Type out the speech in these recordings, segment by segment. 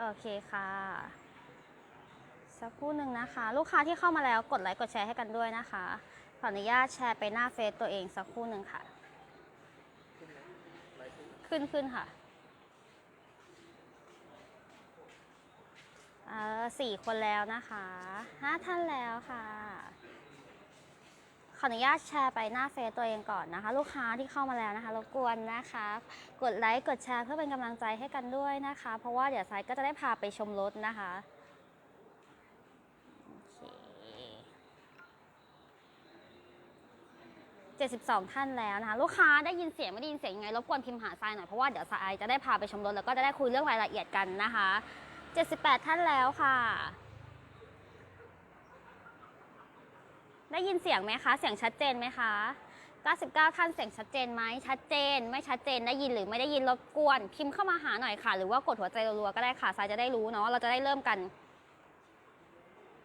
โอเคค่ะ สักครู่หนึ่งนะคะ ลูกค้าที่เข้ามาแล้วกดไลค์กดแชร์ให้กันด้วยนะคะ ขออนุญาตแชร์ไปหน้าเฟซตัวเองสักครู่หนึ่งค่ะ ขึ้นขึ้นค่ะเออสี่คนแล้วนะคะห้าท่านแล้วค่ะ ขออนุญาตแชร์ไปหน้าเฟซตัวเองก่อนนะคะ ลูกค้าที่เข้ามาแล้วนะคะรบกวนนะคะ กดไลค์กดแชร์เพื่อเป็นกำลังใจให้กันด้วยนะคะ เพราะว่าเดี๋ยวไซก็จะได้พาไปชมรถนะคะโอเค72 ท่านแล้วนะคะ ลูกค้าได้ยินเสียงไม่ได้ยินเสียงยังไงรบกวนพิมพ์หาทรายหน่อยเพราะว่าเดี๋ยวทรายจะได้พาไปชมรถแล้วก็จะได้คุยเรื่องรายละเอียดกันนะคะ 78 ท่านแล้วค่ะ ได้ยินเสียงไหมคะ เสียงชัดเจนไหมคะ 99 ท่านเสียงชัดเจนไหมชัดเจน ไม่ชัดเจนได้ยินหรือไม่ได้ยินรบกวน พิมพ์เข้ามาหาหน่อยค่ะ หรือว่ากดหัวใจรัวๆก็ได้ค่ะสายจะได้รู้เนาะเราจะได้เริ่มกัน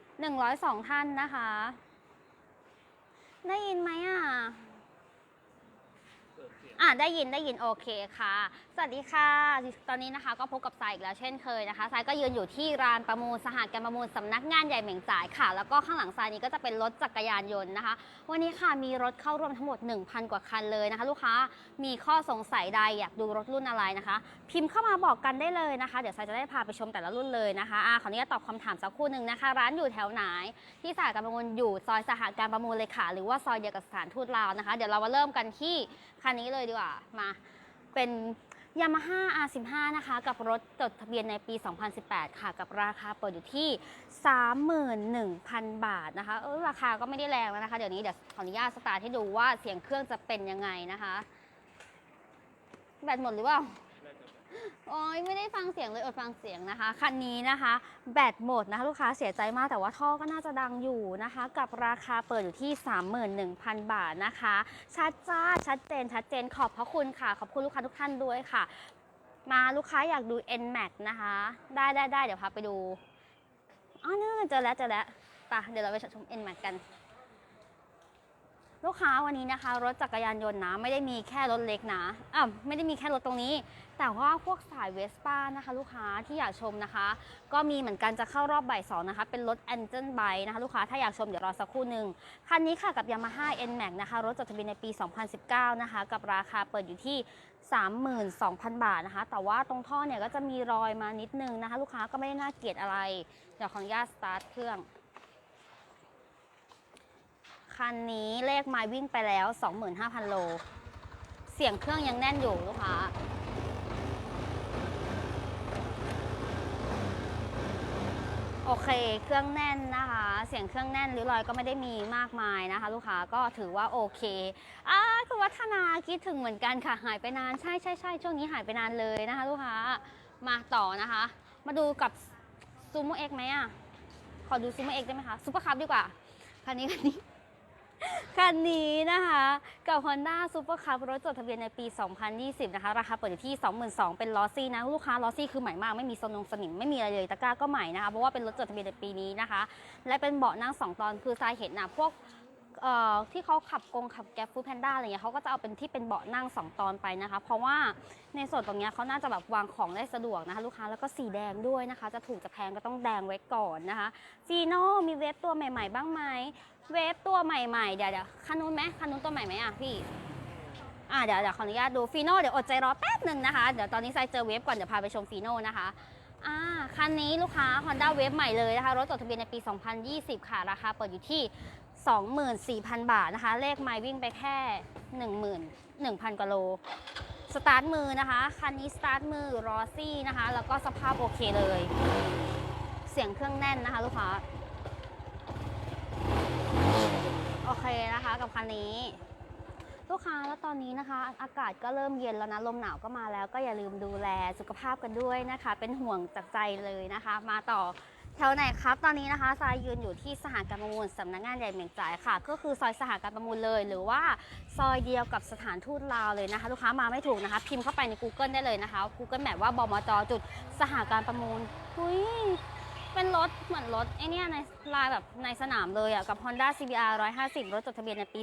102 ท่านนะคะ ได้ยินไหมอะอะได้ยินได้ยินโอเคค่ะสวัสดีค่ะ ตอนนี้นะคะก็พบกับสายอีกแล้วเช่นเคยนะคะสายก็ยืนอยู่ที่ร้านประมูลสหการประมูลสำนักงานใหญ่เหม่งจ่ายค่ะ แล้วก็ข้างหลังสายนี้ก็จะเป็นรถจักรยานยนต์นะคะ วันนี้ค่ะมีรถเข้าร่วมทั้งหมด 1,000 กว่าคันเลยนะคะ ลูกค้ามีข้อสงสัยใดอยากดูรถรุ่นอะไรนะคะ พิมพ์เข้ามาบอกกันได้เลยนะคะ เดี๋ยวสายจะได้พาไปชมแต่ละรุ่นเลยนะคะอะขออนุญาตตอบคำถามสักคู่หนึ่งนะคะ ร้านอยู่แถวไหน ที่สหการประมูลอยู่ซอยสหการประมูลเลยค่ะ หรือว่าซอยเดียวกับสถานทูตลาวนะคะ เดี๋ยวเรามาเริ่มกันที่คันนี้เลยดีกว่ามาเป็น Yamaha R15 นะคะกับรถจดทะเบียนในปี 2018 ค่ะ กับราคาเปิดอยู่ที่ 31,000 บาทนะคะเออราคาก็ไม่ได้แรงแล้วนะคะ เดี๋ยวนี้เดี๋ยวขออนุญาตสตาร์ทให้ดูว่าเสียงเครื่องจะเป็นยังไงนะคะ แบตหมดหรือเปล่า โอ้ยไม่ได้ฟังเสียงเลยอดฟังเสียงนะคะ คันนี้นะคะ แบตหมดนะคะลูกค้าเสียใจมากแต่ว่าท่อก็น่าจะดังอยู่นะคะ กับราคาเปิดอยู่ที่ 31,000 บาทนะคะ ชัดจ้าชัดเจนชัดเจนขอบพระคุณค่ะ ขอบคุณลูกค้าทุกท่านด้วยค่ะ มาลูกค้าอยากดู NMAX นะคะ ได้ได้ได้เดี๋ยวพาไปดูอ๋อเนี่นเจอแล้วเจอแล้วไปะเดี๋ยวเราไปชม NMAX กัน ลูกค้าวันนี้นะคะ รถจักรยานยนต์นะไม่ได้มีแค่รถเล็กนะอะไม่ได้มีแค่รถตรงนี้ แต่ว่าพวกสายเวสป้านะคะ ลูกค้าที่อยากชมนะคะ ก็มีเหมือนกันจะเข้ารอบบ่ายสองนะคะ เป็นรถ a n g e l b i นะคะ ลูกค้าถ้าอยากชมเดี๋ยวรอสักครู่หนึ่งคันนี้ค่ะกับ Yamaha NMAX นะคะ รถจดทะเบียนในปี 2019 นะคะ กับราคาเปิดอยู่ที่32,000 บาทนะคะ แต่ว่าตรงท่อเนี่ยก็จะมีรอยมานิดนึงนะคะ ลูกค้าก็ไม่ได้น่าเกลียดอะไรเดี๋ยวขออนุญาตสตาร์ทเครื่อง คันนี้เลขไมล์วิ่งไปแล้ว 25,000 โล เสียงเครื่องยังแน่นอยู่ลูกค้าโอเค เครื่องแน่นนะคะ เสียงเครื่องแน่นหรือรอยก็ไม่ได้มีมากมายนะคะ ลูกค้าก็ถือว่าโอเคอ่าคุณวัฒนาคิดถึงเหมือนกันค่ะ หายไปนานใช่ใช่ใช่ช่วงนี้หายไปนานเลยนะคะ ลูกค้ามาต่อนะคะ มาดูกับซูโมเอ็กไหมอะ ขอดูซูโมเอ็กได้ไหมคะซูเปอร์คัพดีกว่าคันนี้คันนี้ คันนี้นะคะกับ Honda Super Cup รถจดทะเบียนในปี 2020 นะคะ ราคาเปิดอยู่ที่ 22,000 เป็นลอซี่นะ ลูกค้าลอซี่คือใหม่มาก ไม่มีสนงสนิม ไม่มีอะไรเลยตะกร้าก็ใหม่นะคะ เพราะว่าเป็นรถจดทะเบียนในปีนี้นะคะ และเป็นเบาะนั่ง 2 ตอนคือทรายเห็นนะพวกที่เขาขับกงขับแก๊ปฟู้ดแพนด้าอะไรเงี้ยเขาก็จะเอาเป็นที่เป็นเบาะนั่ง 2 ตอนไปนะคะ เพราะว่าในส่วนตรงเนี้ยเขาน่าจะแบบวางของได้สะดวกนะคะ ลูกค้าแล้วก็สีแดงด้วยนะคะ จะถูกจะแพงก็ต้องแดงไว้ก่อนนะคะฟีโน่มีเวฟตัวใหม่ ๆ บ้างไหม เวฟตัวใหม่ๆ เดี๋ยวเดี๋ยวคันนู้นไหมคันนู้นตัวใหม่ไหมอะพี่อ่าเดี๋ยวเดี๋ยวขออนุญาตดูฟีโน่เดี๋ยวอดใจรอแป๊บหนึ่งนะคะ เดี๋ยวตอนนี้ไซเจอเวฟก่อนเดี๋ยวพาไปชมฟีโน่นะคะอ่าคันนี้ลูกค้า Honda w a v e ใหม่เลยนะคะ รถจดทะเบียนในปี 2020 ค่ะ ราคาเปิดอยู่ที่ 24,000 บาทนะคะ เลขไมล์วิ่งไปแค่10,000 1,000กว่าโลสตาร์ทมือนะคะ คันนี้สตาร์ทมือรอซี่นะคะ แล้วก็สภาพโอเคเลย เสียงเครื่องแน่นนะคะ ลูกค้า โอ เคนะคะกับคันนี้ ลูกค้าแล้วตอนนี้นะคะ อากาศก็เริ่มเย็นแล้วนะลมหนาวก็มาแล้วก็อย่าลืมดูแลสุขภาพกันด้วยนะคะ เป็นห่วงจากใจเลยนะคะ มาต่อแถวไหนครับ ตอนนี้นะคะทรายยืนอยู่ที่สหการประมูลสำนักงานใหญ่เหม่งจ่ายค่ะ ก็คือซอยสหการประมูลเลย หรือว่าซอยเดียวกับสถานทูตลาวเลยนะคะ ลูกค้ามาไม่ถูกนะคะ พิมพ์เข้าไปใน Google ได้เลยนะคะ Google Map ว่าบมจจุดสหการประมูลหุย เป็นรถเหมือนรถไอเนี้ยในลายแบบในสนามเลยอะกับ Honda CBR 150 รถจดทะเบียนในปี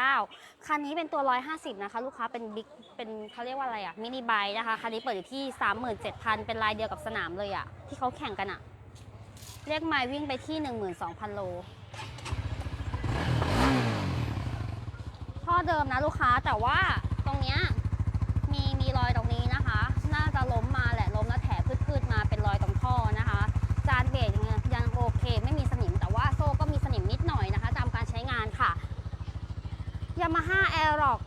2019 คันนี้เป็นตัว 150 นะคะ ลูกค้าเป็นบิ๊กเป็นเขาเรียกว่าอะไรอะมินิไบค์นะคะ คันนี้เปิดอยู่ที่ 37,000 เป็นลายเดียวกับสนามเลยอะ ที่เขาแข่งกันอะ เรียกไมล์วิ่งไปที่ 12,000 โลท่อเดิมนะลูกค้าแต่ว่าตรงเนี้ยมีมีรอยตรงนี้นะคะ น่าจะล้มมา Yamaha Aerox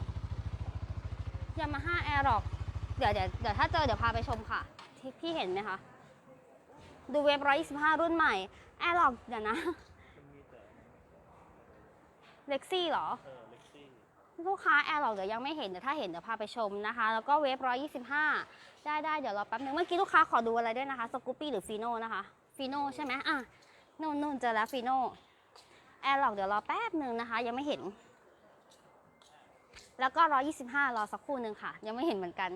Yamaha Aerox เดี๋ยวเดี๋ยวเดี๋ยวถ้าเจอเดี๋ยวพาไปชมค่ะ ที่พี่เห็นไหมคะ ดูเว็บ125รุ่นใหม่ Aerox เดี๋ยวนะเล็กซี่เหรอลูกค้าแอร์หรอกเดี๋ยวยังไม่เห็นเดี๋ยวถ้าเห็นเดี๋ยวพาไปชมนะคะ แล้วก็เวฟ125ได้ได้เดี๋ยวรอแป๊บนึงเมื่อกี้ลูกค้าขอดูอะไรด้วยนะคะสกูปปี้หรือฟีโน่นะคะฟีโน่ใช่ไหมอะนู่นนู่นเจอแล้วฟีโน่แอร์หรอกเดี๋ยวรอแป๊บนึงนะคะ ยังไม่เห็น แล้วก็ 125 รอสักครู่หนึ่งค่ะ ยังไม่เห็นเหมือนกัน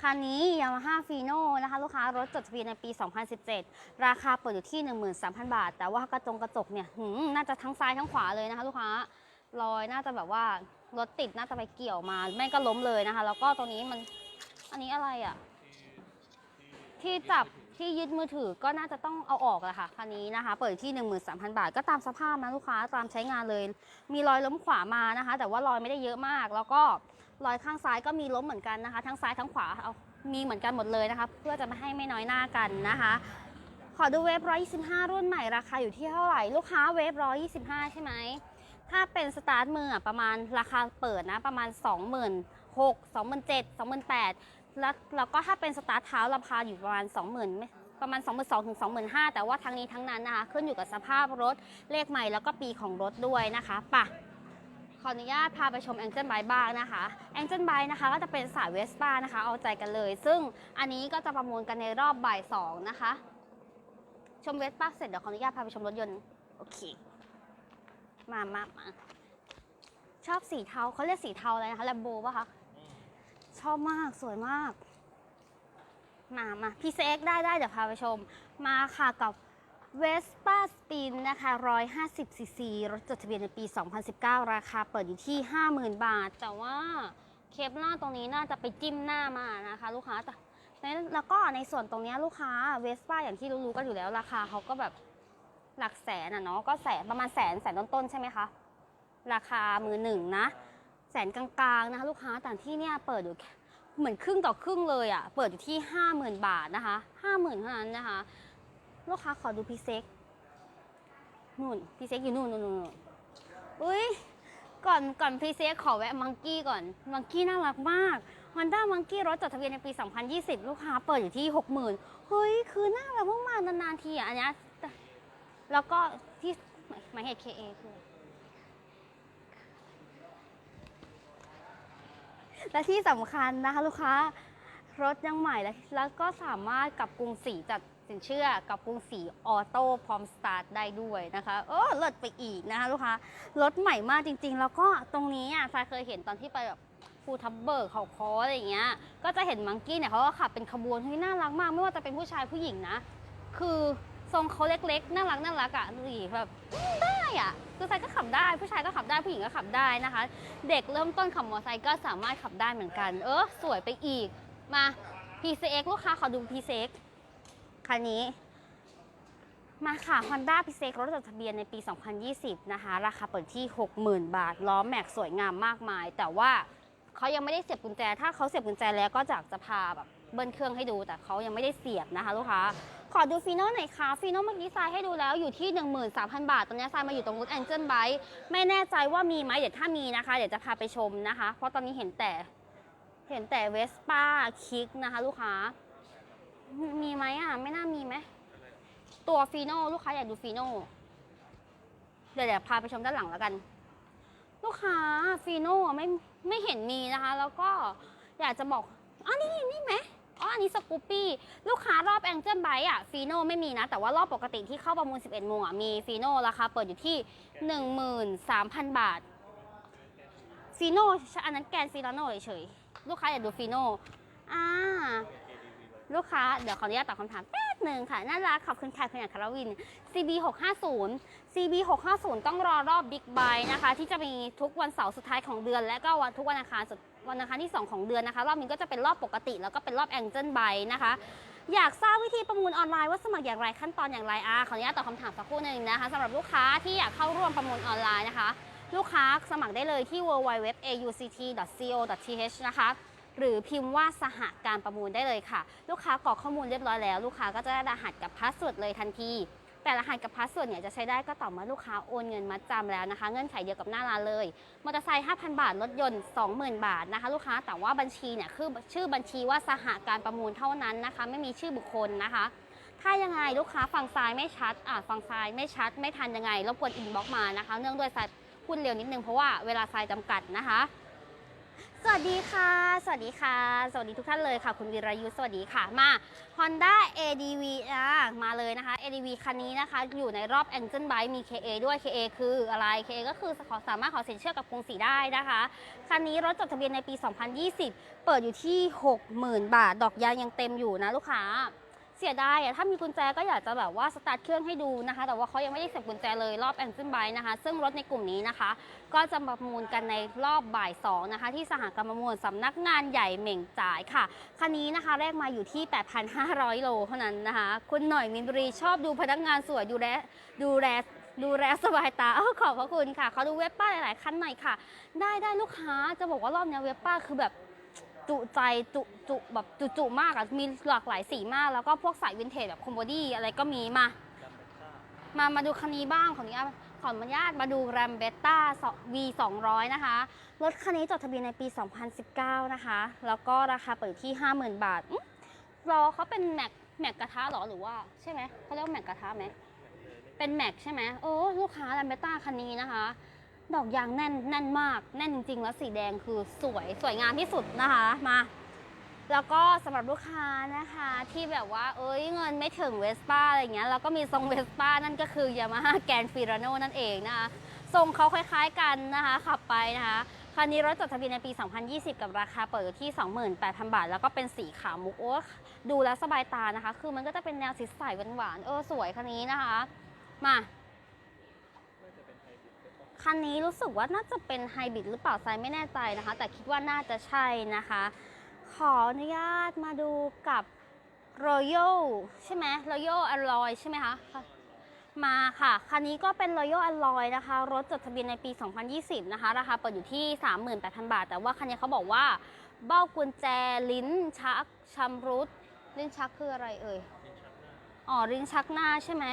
คันนี้ Yamaha f i n o นะคะลูกค้ารถจดทะเบียนในปี 2017 ราคาเปิดอยู่ที่ 13,000 บาท แต่ว่ากระจงกระจกเนี่ยน่าจะทั้งซ้ายทั้งขวาเลยนะคะลูกค้ารอยน่าจะแบบว่ารถติดน่าจะไปเกี่ยวมาไม่ก็ล้มเลยนะคะ แล้วก็ตรงนี้มันอันนี้อะไรอะ่ะที่จับ ที่ยึดมือถือก็น่าจะต้องเอาออกแหละค่ะคันนี้นะคะ เปิดที่ 13,000 บาท ก็ตามสภาพนะลูกค้าตามใช้งานเลย มีรอยล้มขวามานะคะ แต่ว่ารอยไม่ได้เยอะมาก แล้วก็รอยข้างซ้ายก็มีล้มเหมือนกันนะคะ ทั้งซ้ายทั้งขวาเอามีเหมือนกันหมดเลยนะคะ เพื่อจะไม่ให้ไม่น้อยหน้ากันนะคะ ขอดูเวฟ125 รุ่นใหม่ราคาอยู่ที่เท่าไหร่ลูกค้าเวฟ125 ใช่ไหมถ้าเป็นสตาร์ทมือประมาณราคาเปิดนะประมาณ 26,000 27,000 28,000 แล้วแล้วก็ถ้าเป็นสตาร์ทเท้าราคาอยู่ประมาณ 20,000ไม่ประมาณ 22,000ถึง25,000 แต่ว่าทั้งนี้ทั้งนั้นนะคะขึ้นอยู่กับสภาพรถเลขใหม่แล้วก็ปีของรถด้วยนะคะป่ะขออนุญาตพาไปชม Angel Bike บ้างนะคะ Angel Bike นะคะก็จะเป็นสายเวสป้านะคะ เอาใจกันเลย ซึ่งอันนี้ก็จะประมูลกันในรอบบ่ายสองนะคะ ชมเวสป้าเสร็จเดี๋ยวขออนุญาตพาไปชมรถยนต์โอเค มามามาชอบสีเทาเขาเรียกสีเทาอะไรนะคะแลมโบป่ะคะ ชอบมากสวยมากมามาพี่เซ็กได้ได้เดี๋ยวพาไปชม มาค่ะกับ Vespa Spin นะคะ150ซีซีรถจดทะเบียนในปี 2019 ราคาเปิดอยู่ที่ 50,000 บาท แต่ว่าเคปหน้าตรงนี้น่าจะไปจิ้มหน้ามานะคะ ลูกค้าแต่แล้วก็ในส่วนตรงนี้ลูกค้า Vespa อย่างที่รู้ๆกันอยู่แล้วราคาเขาก็แบบหลักแสนอะเนาะก็แสนประมาณแสนแสนต้นๆใช่ไหมคะราคามือหนึ่งนะ แสนกลางๆนะคะลูกค้าแต่ที่เนี่ยเปิดอยู่เหมือนครึ่งต่อครึ่งเลยอะ่ะ เปิดอยู่ที่ 50,000 บาทนะคะ50,000เท่านั้นนะคะ ลูกค้าขอดูพีเซ็กนู่นพีเซ็กอยู่นู่นนู่นนู่นอุ้ยก่อนก่อนพีเซ็กขอแวะมังกี้ก่อน มังกี้น่ารักมาก Honda Monkey รถจดทะเบียนในปี 2020 ลูกค้าเปิดอยู่ที่ 60,000 เฮ้ย คือน่ารักมากๆนานๆทีอะอันนี้แต่แล้วก็ที่หมายเหตุ KA คือ และที่สำคัญนะคะลูกค้ารถยังใหม่และแล้วก็สามารถกับกรุงศรีจัดสินเชื่อกับกรุงศรีออโต้พร้อมสตาร์ทได้ด้วยนะคะเออเลิศไปอีกนะคะลูกค้ารถใหม่มากจริง ๆ แล้วก็ตรงนี้อะทรายเคยเห็นตอนที่ไปแบบภูทับเบิร์กเขาคออะไรอย่างเงี้ยก็จะเห็นมังกี้เนี่ยเขาก็ขับเป็นขบวนที่น่ารักมาก ไม่ว่าจะเป็นผู้ชายผู้หญิงนะ คือทรงเขาเล็กๆ น่ารักน่ารักอะดูดิแบบ อะคือทรายก็ขับได้ ผู้ชายก็ขับได้ผู้หญิงก็ขับได้นะคะ เด็กเริ่มต้นขับมอเตอร์ไซค์ก็สามารถขับได้เหมือนกัน เออสวยไปอีกมา PCX ลูกค้าขอดู PCX คันนี้ มาค่ะ Honda PCX รถจดทะเบียนในปี 2020 นะคะ ราคาเปิดที่ 60,000 บาท ล้อแม็กสวยงามมากมาย แต่ว่าเขายังไม่ได้เสียบกุญแจ ถ้าเขาเสียบกุญแจแล้วก็จะจะพาแบบ เบิ้ลเครื่องให้ดูแต่เขายังไม่ได้เสียบนะคะลูกค้า ขอดูฟีโน่หน่อยค่ะฟีโน่เมื่อกี้ทรายให้ดูแล้วอยู่ที่ 13,000 บาท ตอนนี้ทรายมาอยู่ตรงรถแองเจิลไบค์ไม่แน่ใจว่ามีไหมเดี๋ยวถ้ามีนะคะ เดี๋ยวจะพาไปชมนะคะ เพราะตอนนี้เห็นแต่เห็นแต่เวสป้าคิกนะคะ ลูกค้า มีไหมอะ ไม่น่ามีไหมตัวฟีโน่ลูกค้าอยากดูฟีโน่เดี๋ยวเดี๋ยวพาไปชมด้านหลังแล้วกัน ลูกค้าฟีโน่ไม่ไม่เห็นมีนะคะ แล้วก็อยากจะบอกอ๋อนี่นี่ไหม อ๋ออันนี้สกูปปี้ลูกค้ารอบแองเจิลไบอะฟีโน่ไม่มีนะ แต่ว่ารอบปกติที่เข้าประมูล 11 โมงอะมีฟีโน่ราคาเปิดอยู่ที่ 13,000 บาทฟีโน่อันนั้นแกนฟิลาโน่เฉยๆลูกค้าอยากดูฟีโน่อ่าลูกค้า เดี๋ยวขออนุญาตตอบคำถามแป๊บหนึ่งค่ะ น่ารักขอบคุณค่ะคุณอัครวิน CB 650 CB 650ต้องรอรอบบิ๊กไบนะคะ ที่จะมีทุกวันเสาร์สุดท้ายของเดือน และก็วันทุกวันอังคารสุด วันอังคารที่ 2 ของเดือนนะคะ รอบนี้ก็จะเป็นรอบปกติ แล้วก็เป็นรอบแองเจิลไบนะคะ อยากทราบวิธีประมูลออนไลน์ว่าสมัครอย่างไรขั้นตอนอย่างไรอะขออนุญาตตอบคำถามสักครู่หนึ่งนะคะสำหรับลูกค้าที่อยากเข้าร่วมประมูลออนไลน์นะคะ ลูกค้าสมัครได้เลยที่ www.auct.co.th นะคะหรือพิมพ์ว่าสหการประมูลได้เลยค่ะ ลูกค้ากรอกข้อมูลเรียบร้อยแล้ว ลูกค้าก็จะได้รหัสกับพาสเวิร์ดเลยทันที แต่รหัสกับพาสเวิร์ดเนี่ยจะใช้ได้ก็ต่อเมื่อลูกค้าโอนเงินมัดจำแล้วนะคะ เงื่อนไขเดียวกับหน้าร้านเลย มอเตอร์ไซค์ 5,000 บาท รถยนต์ 20,000 บาทนะคะ ลูกค้า แต่ว่าบัญชีเนี่ยคือชื่อบัญชีว่าสหการประมูลเท่านั้นนะคะ ไม่มีชื่อบุคคลนะคะ ถ้ายังไงลูกค้าฟังซ้ายไม่ชัดอ่าฟังซ้ายไม่ชัด ไม่ทันยังไงรบกวนอินบ็อกมานะคะ เนื่องด้วยสายพูดเร็วนิดนึงเพราะว่าเวลาทรายจำกัดนะคะ สวัสดีค่ะ สวัสดีค่ะ สวัสดีทุกท่านเลยค่ะ คุณวีรยุทธสวัสดีค่ะ มา Honda ADV อะมาเลยนะคะ ADV คันนี้นะคะ อยู่ในรอบ Angel Bike มี KA ด้วย KA คืออะไร KA ก็คือขอสามารถขอสินเชื่อกับกรุงศรีได้นะคะ คันนี้รถจดทะเบียนในปี 2020 เปิดอยู่ที่ 60,000 บาท ดอกยางยังเต็มอยู่นะลูกค้า เสียดายอะถ้ามีกุญแจก็อยากจะแบบว่าสตาร์ทเครื่องให้ดูนะคะ แต่ว่าเขายังไม่ได้เสียบกุญแจเลยรอบแอนซินไบนะคะ ซึ่งรถในกลุ่มนี้นะคะ ก็จะประมูลกันในรอบบ่าย2นะคะ ที่สหกรณ์ประมูลสำนักงานใหญ่เหม่งจ่ายค่ะคันนี้นะคะแรกมาอยู่ที่ 8,500 โลเท่านั้นนะคะ คุณหน่อยมินบุรีชอบดูพนักงานสวยดูแลดูแลดูแลสบายตาอขอบพระคุณค่ะเขาดูเว็บป้าหลายๆคันหน่อยค่ะ ได้ได้ลูกค้าจะบอกว่ารอบเนี้ยเว็บป้าคือแบบ จุใจจุจุแบบจุจุมากอะมีหลากหลายสีมาก แล้วก็พวกสายวินเทจแบบคอมโบดี้อะไรก็มีมา มามาดูคันนี้บ้างขออนุญาตขออนุญาตมาดูแรมเบต้า V 200นะคะ รถคันนี้จดทะเบียนในปี 2019 นะคะ แล้วก็ราคาเปิดที่ 50,000 บาทอื้อรอเขาเป็นแม็กแม็กกระทะหรอหรือว่าใช่ไหมเขาเรียกว่าแม็กกระทะไหมเป็นแม็กใช่ไหมโอ้ลูกค้าแรมเบต้าคันนี้นะคะ ดอกยางแน่นแน่นมาก แน่นจริงๆ แล้วสีแดงคือสวยสวยงามที่สุดนะคะมา แล้วก็สำหรับลูกค้านะคะที่แบบว่า เอ้ยเงินไม่ถึงเวสป้าอะไรเงี้ยแล้วก็มีทรงเวสป้านั่นก็คือยามาฮ่าแกนฟิร a โนนั่นเองนะคะทรงเขาคล้ายๆกันนะคะขับไปนะคะคันนี้รถจดทะเบียนในปี 2020 กับราคาเปิดอยู่ที่ 28,000 บาท แล้วก็เป็นสีขาวมุกโอ้ดูแล้วสบายตานะคะ คือมันก็จะเป็นแนวสีใสหวานๆเออสวยคันนี้นะคะ มา คันนี้รู้สึกว่าน่าจะเป็นไฮบริดหรือเปล่าไซไม่แน่ใจนะคะ แต่คิดว่าน่าจะใช่นะคะ ขออนุญาตมาดูกับ Royal ใช่ไหม Royal Alloy ใช่ไหมคะมาค่ะ คันนี้ก็เป็น Royal Alloy นะคะ รถจดทะเบียนในปี 2020 นะคะ ราคาเปิดอยู่ที่ 38,000 บาท แต่ว่าคันนี้เขาบอกว่า เบ้ากุญแจลิ้นชักชำรุด ลิ้นชักคืออะไรเอ่ย อ๋อ ลิ้นชักหน้าใช่ไหม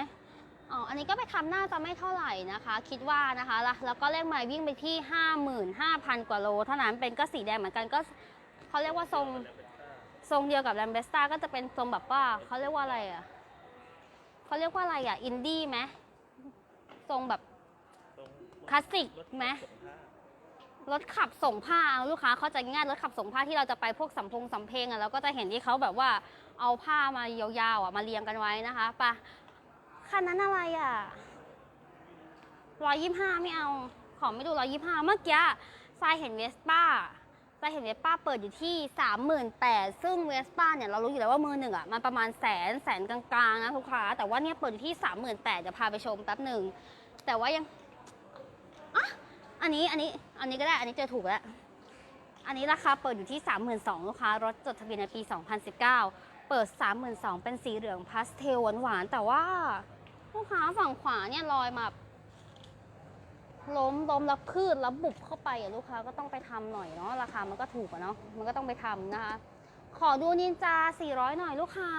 อ๋อ อันนี้ก็ไปทำหน้าจะไม่เท่าไหร่นะคะ คิดว่านะคะ แล้วก็เลขไมล์วิ่งไปที่ 55,000 กว่าโล เท่านั้นเป็นก็สีแดงเหมือนกันก็เขาเรียกว่าทรงทรงเดียวกับแลมเบสตาก็จะเป็นทรงแบบว่าเขาเรียกว่าอะไรอะเขาเรียกว่าอะไรอะอินดี้ไหมทรงแบบคลาสสิกไหมรถขับส่งผ้าลูกค้าเขาใจง่ายรถขับส่งผ้าที่เราจะไปพวกสำพงสำเพงอะเราก็จะเห็นที่เขาแบบว่าเอาผ้ามายาวๆอะมาเรียงกันไว้นะคะไปะ คันนั้นอะไรอะร้อยยี่ห้าไม่เอา ขอไม่ดูร้อยยี่ห้าเมื่อกี้ทรายเห็นเวสป้าทรายเห็นเวสป้าเปิดอยู่ที่สามหมื่นแปดซึ่งเวสป้าเนี่ยเรารู้อยู่แล้วว่ามือหนึ่งอะมันประมาณแสนแสนกลางๆนะทุกค้า แต่ว่าเนี่ยเปิดอยู่ที่สามหมื่นแปดเดี๋ยวพาไปชมแป๊บหนึ่ง แต่ว่ายังอะอันนี้อันนี้อันนี้ก็ได้ อันนี้เจอถูกแล้ว อันนี้ราคาเปิดอยู่ที่32,000ลูกค้ารถจดทะเบียนในปี2019เปิด32,000เป็นสีเหลืองพาสเทลหวานๆแต่ว่า ลูกค้าฝั่งขวาเนี่ยลอยมาล้มล้มแล้วพืชแล้วบุบเข้าไปอะลูกค้าก็ต้องไปทำหน่อยเนาะราคามันก็ถูกอะเนาะมันก็ต้องไปทำนะคะ ขอดูนินจา 400 หน่อยลูกค้า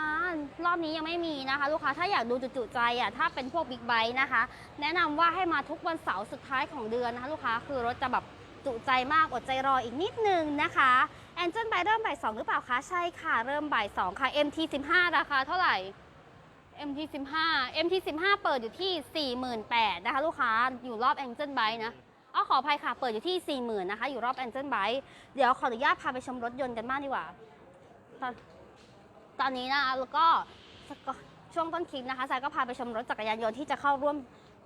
รอบนี้ยังไม่มีนะคะ ลูกค้าถ้าอยากดูจุใจอะถ้าเป็นพวกบิ๊กไบค์นะคะ แนะนำว่าให้มาทุกวันเสาร์สุดท้ายของเดือนนะคะ ลูกค้าคือรถจะแบบจุใจมากอดใจรออีกนิดนึงนะคะแอนเจิลไบเริ่มบ่ายสองหรือเปล่าคะใช่ค่ะเริ่มบ่ายสองค่ะ MT 15 ราคาเท่าไหร่ MT 15 MT 15 เปิดอยู่ที่ 48,000นะคะ ลูกค้าอยู่รอบ Angel Byte นะอ๋อขออภัยค่ะ เปิดอยู่ที่ 40,000นะคะ อยู่รอบ Angel Byte เดี๋ยวขออนุญาตพาไปชมรถยนต์กันบ้างดีกว่า ตอนตอนนี้นะแล้วก็ช่วงต้นคลิปนะคะสายก็พาไปชมรถจักรยานยนต์ที่จะเข้าร่วม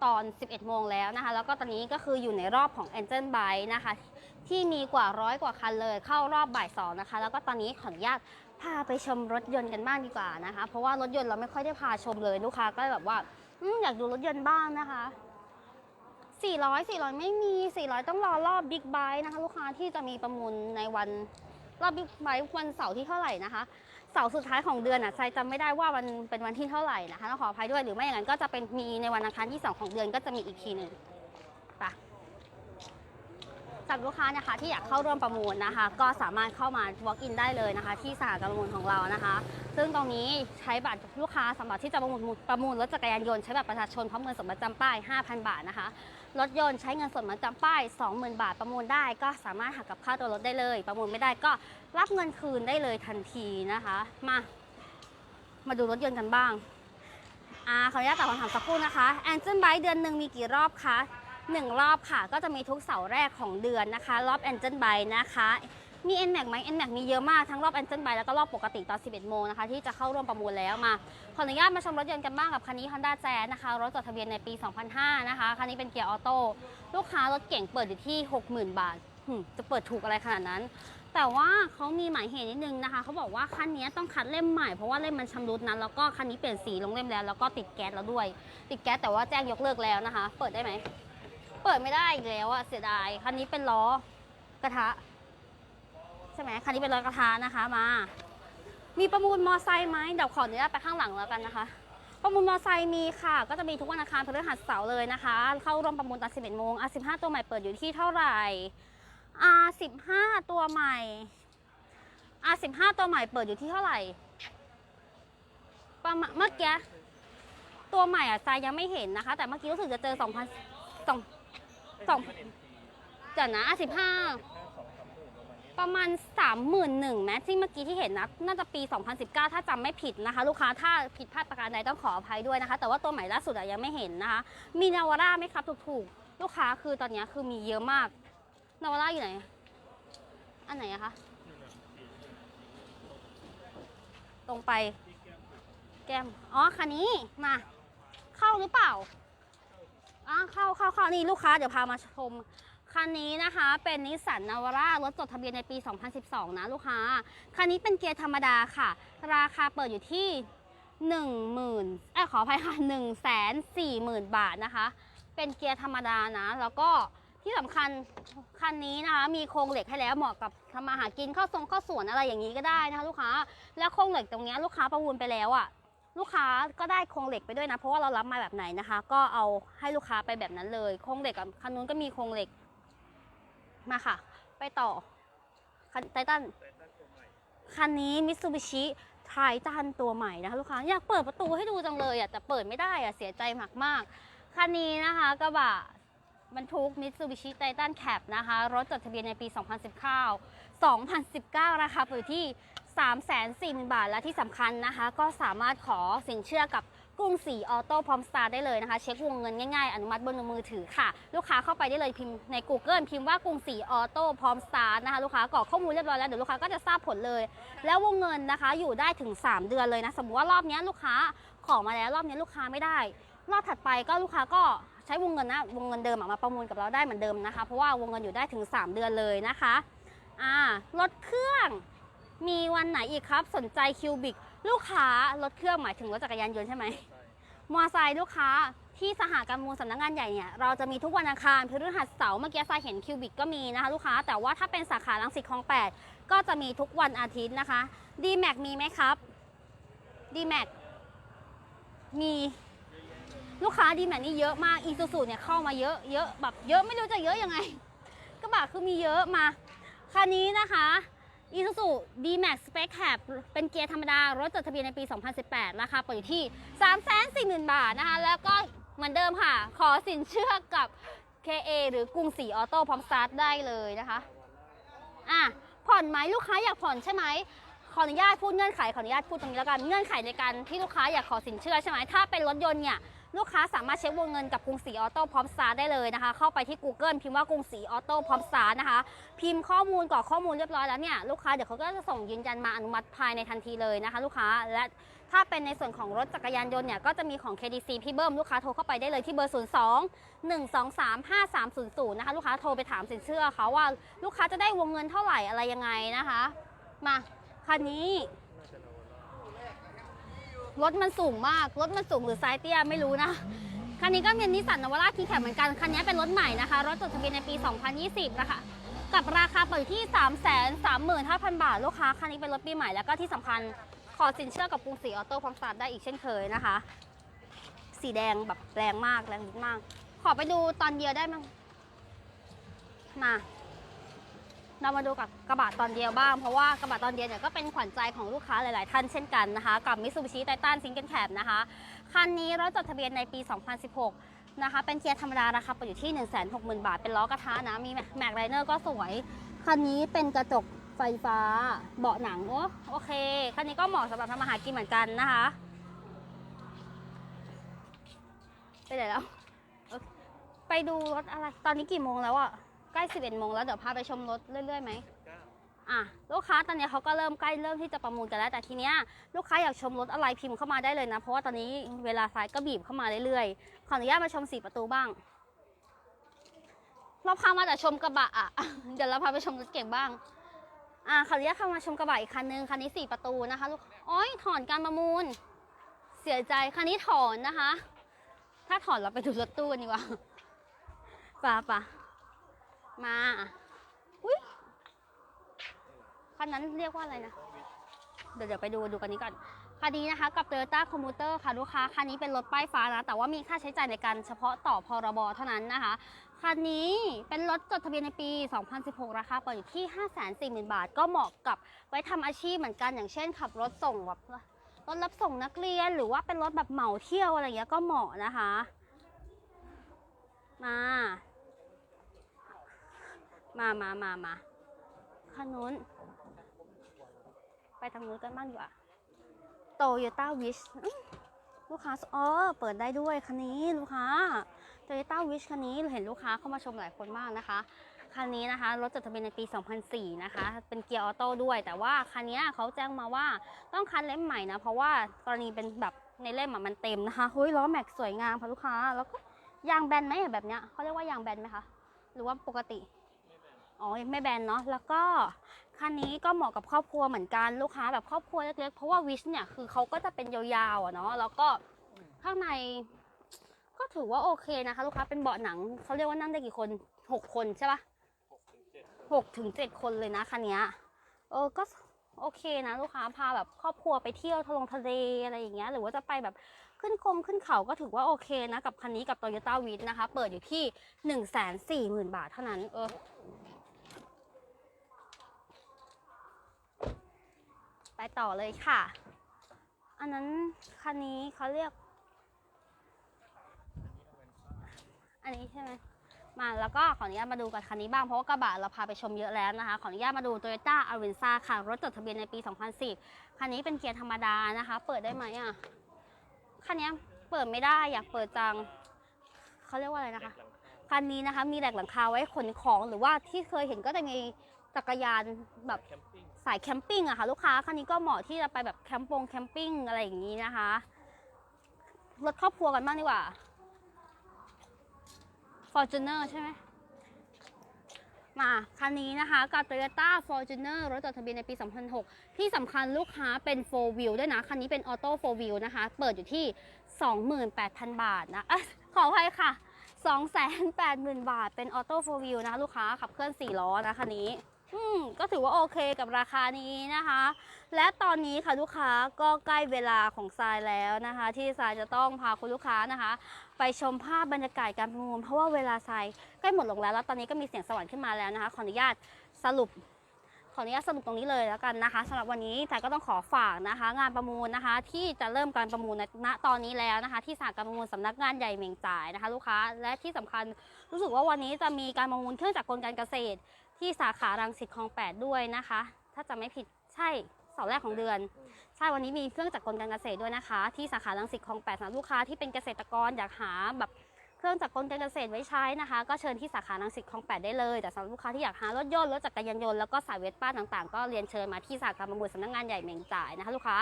ตอน 11 โมงแล้วนะคะ แล้วก็ตอนนี้ก็คืออยู่ในรอบของ Angel Byte นะคะ ที่มีกว่าร้อยกว่าคันเลยเข้ารอบบ่ายสองนะคะ แล้วก็ตอนนี้ขออนุญาต พาไปชมรถยนต์กันบ้างดีกว่านะคะ เพราะว่ารถยนต์เราไม่ค่อยได้พาชมเลยลูกค้าก็แบบว่าอยากดูรถยนต์บ้างนะคะ 400 400 ไม่มี 400 ต้องรอรอบบิ๊กไบค์นะคะ ลูกค้าที่จะมีประมูลในวันรอบบิ๊กไบค์วันเสาร์ที่เท่าไหร่นะคะเสาร์สุดท้ายของเดือนอะใจจำไม่ได้ว่ามันเป็นวันที่เท่าไหร่นะคะต้องขออภัยด้วยหรือไม่อย่างนั้นก็จะเป็นมีในวันอังคารที่ 2 ของเดือนก็จะมีอีกทีหนึ่ง สำหรับลูกค้านะคะที่อยากเข้าร่วมประมูลนะคะ ก็สามารถเข้ามา walk in ได้เลยนะคะ ที่สหการประมูลของเรานะคะ ซึ่งตรงนี้ใช้บัตรลูกค้าสำหรับที่จะประมูลประมูลรถจักรยานยนต์ใช้บัตรประชาชนพร้อมเงินสดประจำป้าย 5,000 บาทนะคะรถยนต์ใช้เงินสดมาจำป้าย 20,000 บาทประมูลได้ ก็สามารถหักกับค่าตัวรถได้เลย ประมูลไม่ได้ก็รับเงินคืนได้เลยทันทีนะคะ มามาดูรถยนต์กันบ้างอ่าขออนุญาตตอบคำถามสักครู่นะคะแอนเจิลไบเดือนหนึ่งมีกี่รอบคะ หนึ่งรอบค่ะ ก็จะมีทุกเสาร์แรกของเดือนนะคะ รอบแอนเจิลไบนะคะมี n m a x ไหม n m a x มีเยอะมาก ทั้งรอบแอนเจิลไบแล้วก็รอบปกติตอน 11 โมงนะคะ ที่จะเข้าร่วมประมูลแล้วมา ขออนุญาตมาชมรถยนต์กันบ้างกับคันนี้ Honda Jazz นะคะ รถจดทะเบียนในปี 2005 นะคะ คันนี้เป็นเกียร์ออโต้ลูกค้ารถเก่งเปิดอยู่ที่ 60,000 บาทจะเปิดถูกอะไรขนาดนั้น แต่ว่าเขามีหมายเหตุนิดนึงนะคะ เขาบอกว่าคันนี้ต้องคัดเล่มใหม่ เพราะว่าเล่มมันชำรุดนั้นแล้วก็คันนี้เปลี่ยนสีลงเล่มแล้ว แล้วก็ติดแก๊สแล้วด้วย ติดแก๊สแต่ว่าแจ้งยกเลิกแล้วนะคะ เปิดได้ไหม เปิดไม่ได้อีกแล้วอะเสียดาย คันนี้เป็นล้อกระทะ ใช่ไหมคันนี้เป็นล้อกระทะนะคะมา มีประมูลมอไซค์ไหมเดี๋ยวขออนุญาตไปข้างหลังแล้วกันนะคะ ประมูลมอไซค์มีค่ะ ก็จะมีทุกวันอังคารพฤหัสเสาร์เลยนะคะ เข้าร่วมประมูลตอน11โมงอะ15 ตัวใหม่เปิดอยู่ที่เท่าไหร่อ่า15 ตัวใหม่อะ15 ตัวใหม่เปิดอยู่ที่เท่าไหร่ประมาณเมื่อกี้ตัวใหม่อะใจยังไม่เห็นนะคะ แต่เมื่อกี้รู้สึกจะเจอ2,000 2 2เดี๋ยวนะอะ15ประมาณ 31,000แม้ที่เมื่อกี้ที่เห็นนะน่าจะปี 2019 ถ้าจำไม่ผิดนะคะ ลูกค้าถ้าผิดพลาดประการใดต้องขออภัยด้วยนะคะ แต่ว่าตัวใหม่ล่าสุดยังไม่เห็นนะคะ มีนาวาร่าไหมครับถูกๆ ลูกค้าคือตอนนี้คือมีเยอะมากนาวาร่าอยู่ไหน อันไหนอะคะ ตรงไป แก้ม อ๋อ คันนี้มา เข้าหรือเปล่า อ่าเข้าเข้าเข้านี่ลูกค้าเดี๋ยวพามาชม คันนี้นะคะเป็นนิสสันนาวาร่ารถจดทะเบียนในปี 2012 นะลูกค้า คันนี้เป็นเกียร์ธรรมดาค่ะ ราคาเปิดอยู่ที่10,000เอ้ขออภัยค่ะ140,000 บาทนะคะ เป็นเกียร์ธรรมดานะ แล้วก็ที่สำคัญคันนี้นะคะมีโครงเหล็กให้แล้วเหมาะกับทำมาหากินข้าวทรงข้าวสวนอะไรอย่างนี้ก็ได้นะคะลูกค้า แล้วโครงเหล็กตรงเนี้ยลูกค้าประมูลไปแล้วอะ ลูกค้าก็ได้โครงเหล็กไปด้วยนะ เพราะว่าเรารับมาแบบไหนนะคะ ก็เอาให้ลูกค้าไปแบบนั้นเลยโครงเหล็กกับคันนู้นก็มีโครงเหล็กมาค่ะ ไปต่อคันไททันคันนี้มิ t ซูบิชิไททันตัวใหม่นะคะลูกค้าอยากเปิดประตูให้ดูจังเลยอะแต่เปิดไม่ได้อะเสียใจมากมากคันนี้นะคะกระบะบรรทุกมิ t ซูบิชิไททันแคปนะคะ รถจดทะเบียนในปี 2019 2019 ราคาเปิดที่ 3 4 0 0 0 บาทและที่สำคัญนะคะ ก็สามารถขอสินเชื่อกับกรุงศรีออโต้พร้อมสตาร์ได้เลยนะคะ เช็ควงเงินง่ายๆ อนุมัติบนมือถือค่ะ ลูกค้าเข้าไปได้เลยพิมพ์ใน Google พิมพ์ว่ากรุงศรีออโต้พร้อมสตาร์นะคะลูกค้ากรอกข้อมูลเรียบร้อยแล้วเดี๋ยวลูกค้าก็จะทราบผลเลย แล้ววงเงินนะคะอยู่ได้ถึง 3 เดือนเลยนะสมมติว่ารอบนี้ลูกค้าขอมาแล้วรอบนี้ลูกค้าไม่ได้ รอบถัดไปก็ลูกค้าก็ใช้วงเงินนะวงเงินเดิมอะมาประมูลกับเราได้เหมือนเดิมนะคะ เพราะว่าวงเงินอยู่ได้ถึง 3 เดือนเลยนะคะอ่ารถเครื่อง มีวันไหนอีกครับ สนใจคิวบิก ลูกค้ารถเครื่องหมายถึงรถจักรยานยนต์ใช่ไหมมอไซค์ลูกค้าที่สหการมูลสำนักงานใหญ่เนี่ยเราจะมีทุกวันอังคารพฤหัสเสาร์เมื่อกี้ทรายเห็นคิวบิกก็มีนะคะลูกค้า แต่ว่าถ้าเป็นสาขาลังสิตคลอง 8 ก็จะมีทุกวันอาทิตย์นะคะ d m a x มีไหมครับ d m a x มีลูกค้า d m a x นี่เยอะมากอีซูซูเนี่ยเข้ามาเยอะเยอะแบบเยอะไม่รู้จะเยอะยังไงกระบะคือมีเยอะมาคันนี้นะคะ อีซูซู D-Max Spec Cab เป็นเกียร์ธรรมดา รถจดทะเบียนในปี 2018 ราคาเปิดอยู่ที่ 340,000 บาทนะคะ แล้วก็เหมือนเดิมค่ะ ขอสินเชื่อกับ KA หรือกรุงศรีออโต้พร้อมสตาร์ทได้เลยนะคะอะผ่อนไหมลูกค้าอยากผ่อนใช่ไหมขออนุญาตพูดเงื่อนไขขออนุญาตพูดตรงนี้แล้วกันเงื่อนไขในการที่ลูกค้าอยากขอสินเชื่อใช่ไหมถ้าเป็นรถยนต์เนี่ย ลูกค้าสามารถเช็ควงเงินกับกรุงศรีออโต้พร้อมสตาได้เลยนะคะ เข้าไปที่ Google พิมพ์ว่ากรุงศรีออโต้พร้อมสตานะคะ พิมพ์ข้อมูลกรอกข้อมูลเรียบร้อยแล้วเนี่ยลูกค้าเดี๋ยวเขาก็จะส่งยืนยันมาอนุมัติภายในทันทีเลยนะคะ ลูกค้าและถ้าเป็นในส่วนของรถจักรยานยนต์เนี่ยก็จะมีของ KDC พี่เบิ้มลูกค้าโทรเข้าไปได้เลยที่เบอร์ 02 123 5300 นะคะ ลูกค้าโทรไปถามสินเชื่อเขาว่าลูกค้าจะได้วงเงินเท่าไหร่อะไรยังไงนะคะ มาคันนี้ รถมันสูงมาก รถมันสูงหรือไซส์เตี้ยไม่รู้นะ คันนี้ก็เป็นนิสสันนวาร่าคีแคปเหมือนกัน คันนี้เป็นรถใหม่นะคะ รถจดทะเบียนในปี 2020 นะคะ กับราคาเปิดที่ 335,000 บาท ลูกค้า คันนี้เป็นรถปีใหม่ แล้วก็ที่สำคัญขอสินเชื่อกับกรุงศรีออโต้พร้อมสตาร์ได้อีกเช่นเคยนะคะ สีแดงแบบแรงมากแรงมาก ขอไปดูตอนเดียวได้มั้งมา เรามาดูกับกระบะตอนเดียวบ้าง เพราะว่ากระบะตอนเดียวเนี่ยก็เป็นขวัญใจของลูกค้าหลาย ๆ ท่านเช่นกันนะคะ กับ Mitsubishi Titan Single Cab นะคะ คันนี้รถจดทะเบียนในปี 2016 นะคะ เป็นเกียร์ธรรมดาราคาเปิดอยู่ที่ 160,000 บาท เป็นล้อกระทะนะ มีแม็กไรเนอร์ก็สวย คันนี้เป็นกระจกไฟฟ้า เบาะหนังโอ้โอเค คันนี้ก็เหมาะสำหรับทำอาหารกินเหมือนกันนะคะ ไปไหนแล้ว ไปดูรถอะไร ตอนนี้กี่โมงแล้วอะ ใกล้ 11โมงแล้วเดี๋ยวพาไปชมรถเรื่อยๆไหมอะลูกค้าตอนนี้เขาก็เริ่มใกล้เริ่มที่จะประมูลกันแล้วแต่ทีเนี้ยลูกค้าอยากชมรถอะไรพิมพ์เข้ามาได้เลยนะ เพราะว่าตอนนี้เวลาซ้ายก็บีบเข้ามาเรื่อยๆขออนุญาตมาชมสี่ประตูบ้างเราพามาแต่ชมกระบะอะเดี๋ยวเราพาไปชมรถเก่งบ้างอะขออนุญาตเข้ามาชมกระบะอีกคันนึงคันนี้สี่ประตูนะคะลูกโอ้ยถอนการประมูล เสียใจคันนี้ถอนนะคะ ถ้าถอนเราไปดูรถตู้กันดีกว่าป่ะป่ะ มา อุ้ยคันนั้นเรียกว่าอะไรนะ เดี๋ยวเดี๋ยวไปดูดูกันนี้ก่อน คันนี้นะคะ กับ Toyota Commuter ค่ะลูกค้า คันนี้เป็นรถป้ายฟ้านะ แต่ว่ามีค่าใช้จ่ายในการเฉพาะต่อพรบเท่านั้นนะคะ คันนี้เป็นรถจดทะเบียนในปี 2016 ราคาเปิดอยู่ที่ 540,000 บาท ก็เหมาะกับไว้ทำอาชีพเหมือนกัน อย่างเช่น ขับรถส่งแบบรถรับส่งนักเรียน หรือว่าเป็นรถแบบเหมาเที่ยวอะไรอย่างเงี้ยก็เหมาะนะคะ มา มามามามาคันนู้น ไปทางนู้นกันบ้างดีกว่าโตโยต้าวิชลูกค้าอ๋อเปิดได้ด้วยคันนี้ลูกค้าโตโยต้าวิชคันนี้เห็นลูกค้าเข้ามาชมหลายคนมากนะคะ คันนี้นะคะรถจดทะเบียนในปี 2004 นะคะ เป็นเกียร์ออโต้ด้วย แต่ว่าคันนี้เขาแจ้งมาว่าต้องคันเล่มใหม่นะ เพราะว่ากรณีเป็นแบบในเล่มมันเต็มนะคะเฮ้ยล้อแม็กสวยงามค่ะลูกค้า แล้วก็ยางแบนไหมแบบเนี้ยเขาเรียกว่ายางแบนไหมคะ หรือว่าปกติ อ๋อไม่แบนเนาะ แล้วก็คันนี้ก็เหมาะกับครอบครัวเหมือนกันลูกค้าแบบครอบครัวเล็กๆ เพราะว่าวิชเนี่ยคือเขาก็จะเป็นยาวๆอะเนาะ แล้วก็ข้างในก็ถือว่าโอเคนะคะ ลูกค้าเป็นเบาะหนังเขาเรียกว่านั่งได้กี่คนหกคนใช่ปะหกถึงเจ็ดคนเลยนะคันนี้เออก็โอเคนะลูกค้าพาแบบครอบครัวไปเที่ยวทะลงทะเลอะไรอย่างเงี้ยหรือว่าจะไปแบบขึ้นคงขึ้นเขาก็ถือว่าโอเคนะ กับคันนี้กับ Toyota w i t นะคะ เปิดอยู่ที่1นึ่งแสนสี่หมื่นบาทเท่านั้นเออ ไปต่อเลยค่ะ อันนั้นคันนี้เขาเรียก อันนี้ใช่ไหมมาแล้วก็ขออนุญาตมาดูกันคันนี้บ้างเพราะว่ากระบะเราพาไปชมเยอะแล้วนะคะ ขออนุญาตมาดู Toyota a v e n z a ค่ะ รถจดทะเบียนในปี 2010 คันนี้เป็นเกียร์ธรรมดานะคะ เปิดได้ไหมอะ คันนี้เปิดไม่ได้อยากเปิดจังเขาเรียกว่าอะไรนะคะ คันนี้นะคะมีแหลกหลังคาไว้ขนของหรือว่าที่เคยเห็นก็จะมีจักรยานแบบ สายแคมปิ้งอะค่ะ ลูกค้าคันนี้ก็เหมาะที่จะไปแบบแคมปงแคมปิ้งอะไรอย่างนี้นะคะรถครอบครัวกันบ้างดีกว่า Fortuner ใช่ไหมมาคันนี้นะคะกับ Toyota Fortuner รถจดทะเบียนในปี 2006 ที่สำคัญลูกค้าเป็น 4 wheel ด้วยนะ คันนี้เป็น Auto 4 wheel นะคะ เปิดอยู่ที่ 28,000 บาทนะอขออภัยค่ะ 280,000 บาท เป็น Auto 4 wheel นะคะ ลูกค้าขับเคลื่อน 4 ล้อนะคันนี้ อืมก็ถือว่าโอเคกับราคานี้นะคะ และตอนนี้ค่ะลูกค้าก็ใกล้เวลาของทรายแล้วนะคะ ที่ทรายจะต้องพาคุณลูกค้านะคะ ไปชมภาพบรรยากาศการประมูลเพราะว่าเวลาทรายใกล้หมดลงแล้วแล้วตอนนี้ก็มีเสียงสวรรค์ขึ้นมาแล้วนะคะขออนุญาตสรุปขออนุญาตสรุปตรงนี้เลยแล้วกันนะคะสำหรับวันนี้ทรายก็ต้องขอฝากนะคะ งานประมูลนะคะ ที่จะเริ่มการประมูลณตอนนี้แล้วนะคะ ที่สาการประมูลสำนักงานใหญ่เมงจ่ายนะคะ ลูกค้าและที่สำคัญรู้สึกว่าวันนี้จะมีการประมูลเครื่องจักรกลการเกษตร ที่สาขารังสิตคลองแปดด้วยนะคะ ถ้าจะไม่ผิดใช่เสาร์แรกของเดือน ใช่วันนี้มีเครื่องจักรกลการเกษตรด้วยนะคะ ที่สาขารังสิตคลองแปดสำหรับลูกค้าที่เป็นเกษตรกรอยากหาแบบ เครื่องจักรกลการเกษตรไว้ใช้นะคะ ก็เชิญที่สาขาลังสิตคลองแปดได้เลย แต่สำหรับลูกค้าที่อยากหารถยนต์รถจักรยานยนต์แล้วก็สายเวสป้าต่างๆ ก็เรียนเชิญมาที่สาขาประมูลสำนักงานใหญ่เหม่งจ่ายนะคะ ลูกค้า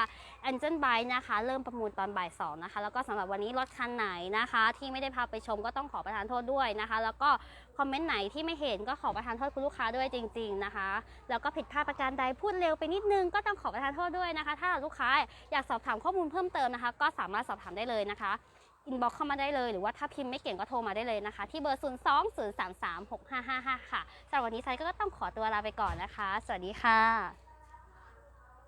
a n g e l b i นะคะ เริ่มประมูลตอนบ่ายสองนะคะ แล้วก็สำหรับวันนี้รถคันไหนนะคะ ที่ไม่ได้พาไปชมก็ต้องขอประทานโทษด้วยนะคะ แล้วก็คอมเมนต์ไหนที่ไม่เห็นก็ขอประทานโทษคุณลูกค้าด้วยจริง ๆนะคะ แล้วก็ผิดพลาดประการใดพูดเร็วไปนิดนึงก็ต้องขอประทานโทษด้วยนะคะ ถ้าลูกค้าอยากสอบถามข้อมูลเพิ่มเติมนะคะ ก็สามารถสอบถามได้เลยนะคะ อินบ็อกเข้ามาได้เลย หรือว่าถ้าพิมพ์ไม่เก่งก็โทรมาได้เลยนะคะ ที่เบอร์ 0 2 0 3 3 6 5 5 5 ค่ะสำหรับวันนี้ไซก็ต้องขอตัวลาไปก่อนนะคะ สวัสดีค่ะ